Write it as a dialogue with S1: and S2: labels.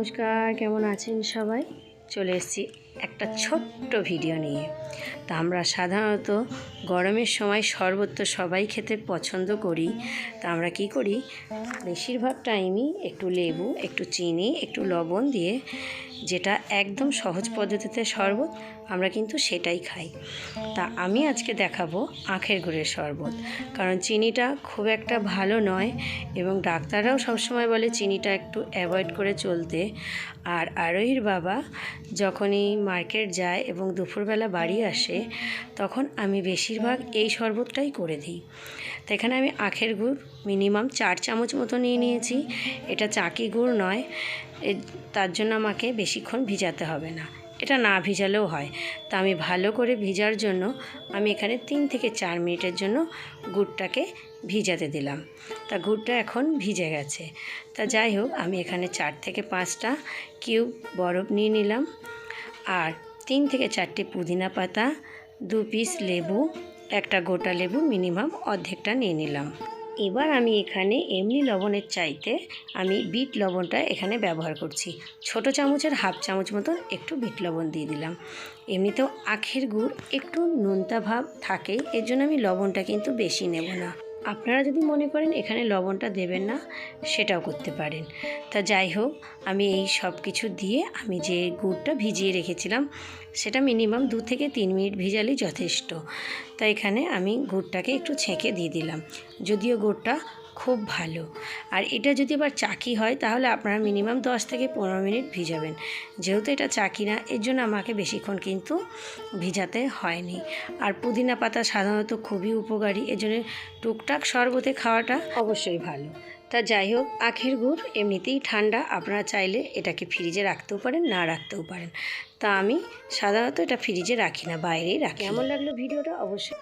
S1: নমস্কার, কেমন আছেন সবাই? চলে এসেছি একটা ছোট্ট ভিডিও নিয়ে। তা আমরা সাধারণত গরমের সময় শরবত তো সবাই খেতে পছন্দ করি। তা আমরা কি করি? বেশিরভাগ টাইমই একটু লেবু, একটু চিনি, একটু লবণ দিয়ে যেটা একদম সহজ পদ্ধতিতে শরবত, আমরা কিন্তু সেটাই খাই। তা আমি আজকে দেখাবো আখের গুড়ের শরবত। কারণ চিনিটা খুব একটা ভালো নয় এবং ডাক্তাররাও সবসময় বলে চিনিটা একটু অ্যাভয়েড করে চলতে। আর আরোহীর বাবা যখনই মার্কেট যায় এবং দুপুরবেলা বাড়ি আসে, তখন আমি বেশিরভাগ এই শরবতটাই করে দিই। তো এখানে আমি আখের গুড় মিনিমাম চার চামচ মতো নিয়ে নিয়েছি। এটা চাকি গুড় নয়। তার জন্য আমাকে বেশিক্ষণ ভিজাতে হবে না। এটা না ভিজালেও হয়। তা আমি ভালো করে ভিজার জন্য আমি এখানে তিন থেকে চার মিনিটের জন্য গুড়টাকে ভিজাতে দিলাম। তা গুড়টা এখন ভিজে গেছে। তা যাই হোক, আমি এখানে চার থেকে পাঁচটা কিউব বরফ নিয়ে নিলাম। আর তিন থেকে চারটে পুদিনা পাতা, দু পিস লেবু, একটা গোটা লেবু মিনিমাম অর্ধেকটা নিয়ে নিলাম। এবার আমি এখানে এমনি লবণের চাইতে আমি বিট লবণটা এখানে ব্যবহার করছি। ছোট চামচের হাফ চামচ মতন একটু বিট লবণ দিয়ে দিলাম। এমনিতেও আখের গুড় একটু নোনতা ভাব থাকে, এর জন্য আমি লবণটা কিন্তু বেশি নেব না। আপনারা যদি মনে করেন এখানে লবণটা দেবেন না, সেটাও করতে পারেন। তা যাই হোক, আমি এই সব কিছু দিয়ে আমি যে গুড়টা ভিজিয়ে রেখেছিলাম, সেটা মিনিমাম দু থেকে তিন মিনিট ভিজালেই যথেষ্ট। তা এখানে আমি গুড়টাকে একটু ছেঁকে দিয়ে দিলাম, যদিও গুড়টা খুব ভালো। আর এটা যদি আবার চাকি হয়, তাহলে আপনারা মিনিমাম দশ থেকে পনেরো মিনিট ভিজাবেন। যেহেতু এটা চাকি না, এর জন্য আমাকে বেশিক্ষণ কিন্তু ভিজাতে হয়নি। আর পুদিনা পাতা সাধারণত খুবই উপকারী, এর জন্য টুকটাক শরবতে খাওয়াটা অবশ্যই ভালো। তা যাই হোক, আখের গুড় এমনিতেই ঠান্ডা, আপনারা চাইলে এটাকে ফ্রিজে রাখতেও পারেন, না রাখতেও পারেন। তা আমি সাধারণত এটা ফ্রিজে রাখি না, বাইরেই রাখি। কেমন লাগল ভিডিওটা? অবশ্যই